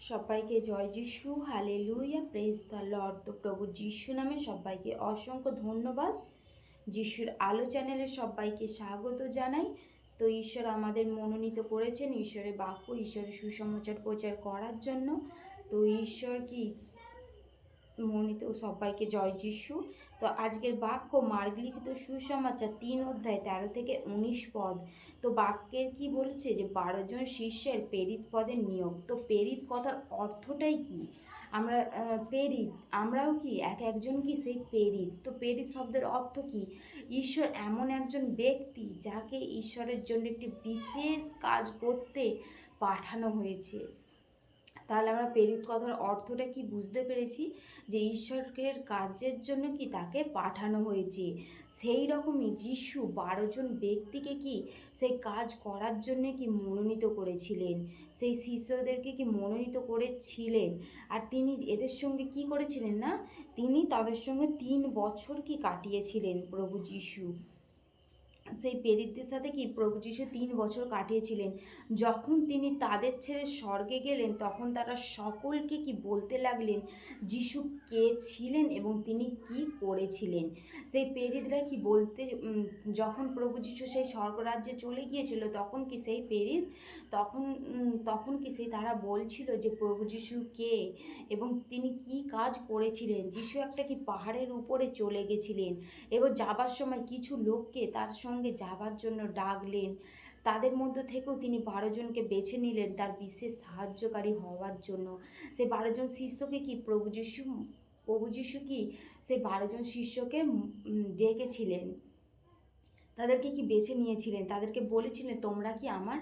সবাইকে জয় যিশু হালে লুইয়া প্রেস দ্য লর্ড তো প্রভু যিশু নামে সবাইকে অসংখ্য ধন্যবাদ। যিশুর আলো চ্যানেলে সবাইকে স্বাগত জানাই। তো ঈশ্বর আমাদের মনোনীত করেছেন ঈশ্বরের বাক্য, ঈশ্বরের সুসমাচার প্রচার করার জন্য। তো ঈশ্বর কি মনোনীত? সবাইকে জয় যিশু। তো আজকের বাক্য মার্গ লিখিত সুসমাচার তিন অধ্যায় তেরো থেকে উনিশ পদ। তো বাক্যের কি বলছে যে, বারো জন শিষ্যের পেরিত পদের নিয়োগ। তো পেরিত কথার অর্থটাই কি? আমরা পেরিত আমরাও কি? এক একজন কি সেই পেরিত তো পেরিত শব্দের অর্থ কি? ঈশ্বর এমন একজন ব্যক্তি যাকে ঈশ্বরের জন্য একটি বিশেষ কাজ করতে পাঠানো হয়েছে। তাহলে আমরা প্রেরিত কথার অর্থটা কি বুঝতে পেরেছি? যে ঈশ্বরের কাজের জন্য কি তাকে পাঠানো হয়েছে? সেই রকমই যিশু বারো জন ব্যক্তিকে কি সেই কাজ করার জন্য কি মনোনীত করেছিলেন? সেই শিষ্যদেরকে কি মনোনীত করেছিলেন? আর তিনি এদের সঙ্গে কি করেছিলেন না? তিনি তাদের সঙ্গে তিন বছর কি কাটিয়েছিলেন প্রভু যিশু? সেই প্রেরিতদের সাথে কি প্রভু যিশু তিন বছর কাটিয়েছিলেন? যখন তিনি তাদের ছেড়ে স্বর্গে গেলেন, তখন তারা সকলকে কি বলতে লাগলেন, যিশু কে ছিলেন এবং তিনি কি করেছিলেন? সেই প্রেরিতরা কি বলতে যখন প্রভু যিশু সেই স্বর্গরাজ্যে চলে গিয়েছিল, তখন কি সেই প্রেরিত তখন তখন কি সেই তারা বলছিল যে প্রভু যিশু কে এবং তিনি কি কাজ করেছিলেন? যিশু একটা কি পাহাড়ের উপরে চলে গেছিলেন এবং যাবার সময় কিছু লোককে তার সঙ্গে যাবার জন্য ডাকলেন। তাদের মধ্য থেকেও তিনি বারো জনকে বেছে নিলেন তার বিশেষ সাহায্যকারী হওয়ার জন্য। সেই বারো জন শিষ্যকে কি প্রভু যিশু প্রভু যিশু কি সে বারো জন শিষ্যকে ডেকেছিলেন? তাদেরকে কি বেছে নিয়েছিলেন? তাদেরকে বলেছিলেন, তোমরা কি আমার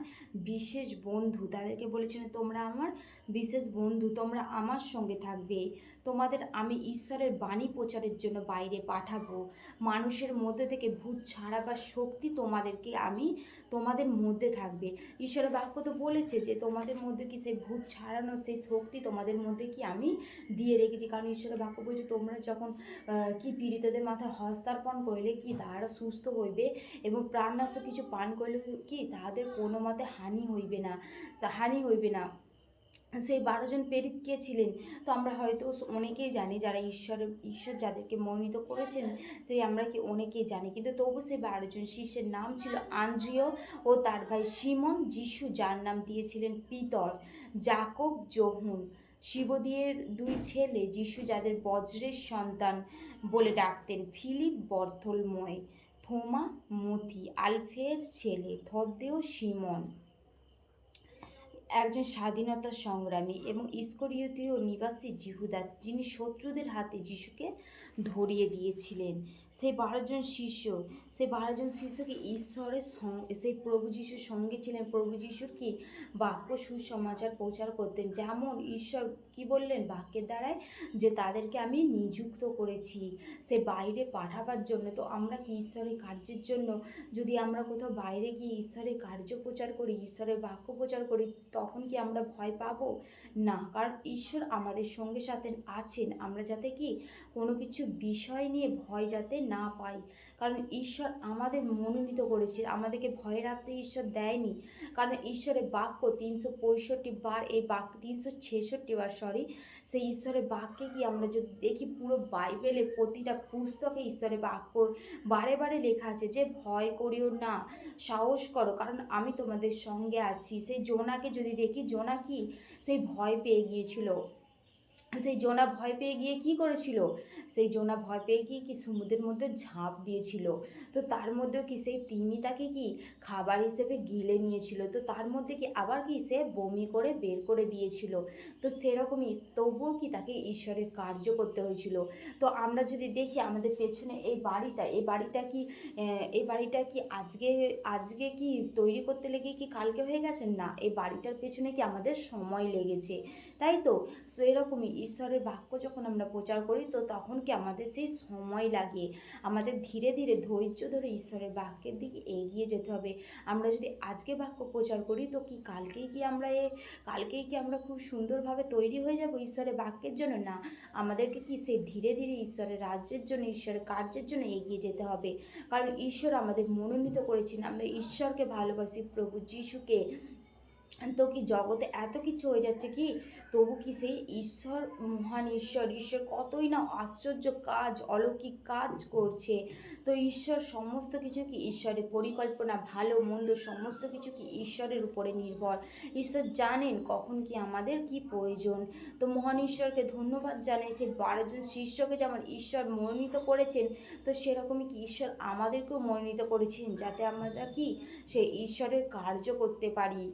বিশেষ বন্ধু? তাদেরকে বলেছিলেন, তোমরা আমার বিশেষ বন্ধু, তোমরা আমার সঙ্গে থাকবে। তোমাদের আমি ঈশ্বরের বাণী প্রচারের জন্য বাইরে পাঠাবো। মানুষের মধ্যে থেকে ভূত ছাড়াবার শক্তি তোমাদেরকে আমি তোমাদের মধ্যে থাকবে। ঈশ্বরের বাক্য তো বলেছে যে, তোমাদের মধ্যে কি সেই ভূত ছাড়ানোর সেই শক্তি তোমাদের মধ্যে কি আমি দিয়ে রেখেছি? কারণ ঈশ্বরের বাক্য বলছে, তোমরা যখন কি পীড়িতদের মাথায় হস্তার্পণ করলে কি তারা সুস্থ হইবে? এবং প্রাণনাশ কিছু পান করলে কি তাহাদের কোনো মতে হানি হইবে না, তা হানি হইবে না। সেই বারো জন প্রেরিত কে ছিলেন? তো আমরা হয়তো অনেকেই জানি যারা ঈশ্বর ঈশ্বর যাদেরকে মনোনীত করেছেন, সেই আমরা কি অনেকেই জানি। কিন্তু তবু সেই বারো জন শিষ্যের নাম ছিল আন্দ্রিয় ও তার ভাই সিমন যিশু যার নাম দিয়েছিলেন পিতর জাকব জহুন শিবদিয়ের দুই ছেলে যিশু যাদের বজ্রের সন্তান বলে ডাকতেন, ফিলিপ বর্থলময় থোমা মতি, আলফের ছেলে থদ্দেও সিমন একজন স্বাধীনতা সংগ্রামী এবং ইস্করিয়তীয় নিবাসী জিহুদা, যিনি শত্রুদের হাতে যিশুকে ধরিয়ে দিয়েছিলেন। সেই বারোজন শিষ্য, সেই বারোজন শিষ্যকে ঈশ্বরের সেই প্রভু যিশুর সঙ্গে ছিলেন। প্রভু যিশুর কি বাক্য সুসমাচার প্রচার করতেন? যেমন ঈশ্বর কি বললেন বাক্যের দ্বারায়? যে তাদেরকে আমি নিযুক্ত করেছি, সে বাইরে পাঠাবার জন্য। তো আমরা কি ঈশ্বরের কার্যের জন্য? যদি আমরা কোথাও বাইরে গিয়ে ঈশ্বরের কার্য প্রচার করি, ঈশ্বরের বাক্য প্রচার করি, তখন কি আমরা ভয় পাবো? না, কারণ ঈশ্বর আমাদের সঙ্গে সাথে আছেন। আমরা যাতে কি কোনো কিছু বিষয় নিয়ে ভয় যাতে না পাই। কারণ ঈশ্বর আমাদের মনোনীত করেছে, আমাদেরকে ভয় রাখতে ঈশ্বর দেয়নি। কারণ ঈশ্বরের বাক্য তিনশো পঁয়ষট্টি বার, এই বাক্য তিনশো ছেষট্টি বার সরি সেই ঈশ্বরের বাক্যে কি আমরা যদি দেখি পুরো বাইবেলে প্রতিটা পুস্তকে ঈশ্বরের বাক্য বারে বারে লেখা আছে যে, ভয় করিও না, সাহস করো। কারণ আমি তোমাদের সঙ্গে আছি। সেই জোনাকে যদি দেখি, জোনা কি? সেই ভয় পেয়ে গিয়েছিল। সেই জোনা ভয় পেয়ে গিয়ে কি করেছিল? সেই জোনা ভয় পেয়ে গিয়ে কি সমুদ্রের মধ্যে ঝাঁপ দিয়েছিল? তো তার মধ্যেও কি সেই তিমি তাকে কি খাবার হিসেবে গিলে নিয়েছিল? তো তার মধ্যে কি আবার কি সে বমি করে বের করে দিয়েছিল? তো সেরকমই তবুও কি তাকে ঈশ্বরের কার্য করতে হয়েছিল? তো আমরা যদি দেখি আমাদের পেছনে এই বাড়িটা এই বাড়িটা কি এই বাড়িটা কি আজকে আজকে কি তৈরি করতে লেগে কি কালকে হয়ে গেছে? না, এই বাড়িটার পেছনে কি আমাদের সময় লেগেছে। তাই তো? সেরকমই ঈশ্বরের বাক্য যখন আমরা প্রচার করি, তো তখন কি আমাদের সেই সময় লাগে? আমাদের ধীরে ধীরে ধৈর্য ধরে ঈশ্বরের বাক্যের দিকে এগিয়ে যেতে হবে। আমরা যদি আজকে বাক্য প্রচার করি, তো কি কালকেই কি আমরা এ, কালকেই কি আমরা খুব সুন্দরভাবে তৈরি হয়ে যাব ঈশ্বরের বাক্যের জন্য? না, আমাদেরকে কি সেই ধীরে ধীরে ঈশ্বরের রাজ্যের জন্য, ঈশ্বরের কার্যের জন্য এগিয়ে যেতে হবে? কারণ ঈশ্বর আমাদের মনোনীত করেছেন। আমরা ঈশ্বরকে ভালোবাসি, প্রভু যিশুকে তো কি জগতে এত কিছু হয়ে যাচ্ছে কি? তবু কি সেই ঈশ্বর, মহান ঈশ্বর ঈশ্বর কতই না আশ্চর্য কাজ, অলৌকিক কাজ করছে। তো ঈশ্বর সমস্ত কিছু কি ঈশ্বরের পরিকল্পনা, ভালো, মন্দ সমস্ত কিছু কি ঈশ্বরের উপরে নির্ভর? ঈশ্বর জানেন কখন কি আমাদের কি প্রয়োজন। তো মহান ঈশ্বরকে ধন্যবাদ জানাই, সে বারোজন শিষ্যকে যেমন ঈশ্বর মনোনীত করেছেন, তো সেরকমই কি ঈশ্বর আমাদেরকেও মনোনীত করেছেন, যাতে আমরা কি সেই ঈশ্বরের কার্য করতে পারি।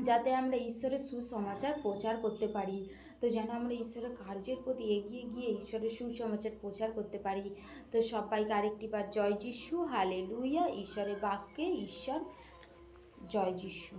যাতে আমরা ঈশ্বরের সুসমাচার প্রচার করতে পারি। তো যেন আমরা ঈশ্বরের কার্যের প্রতি এগিয়ে গিয়ে ঈশ্বরের সুসমাচার প্রচার করতে পারি। তো সবাইকে আরেকটি বার জয় যিশু হালে লুইয়া ঈশ্বরের বাক্যে ঈশ্বর জয় যিশু।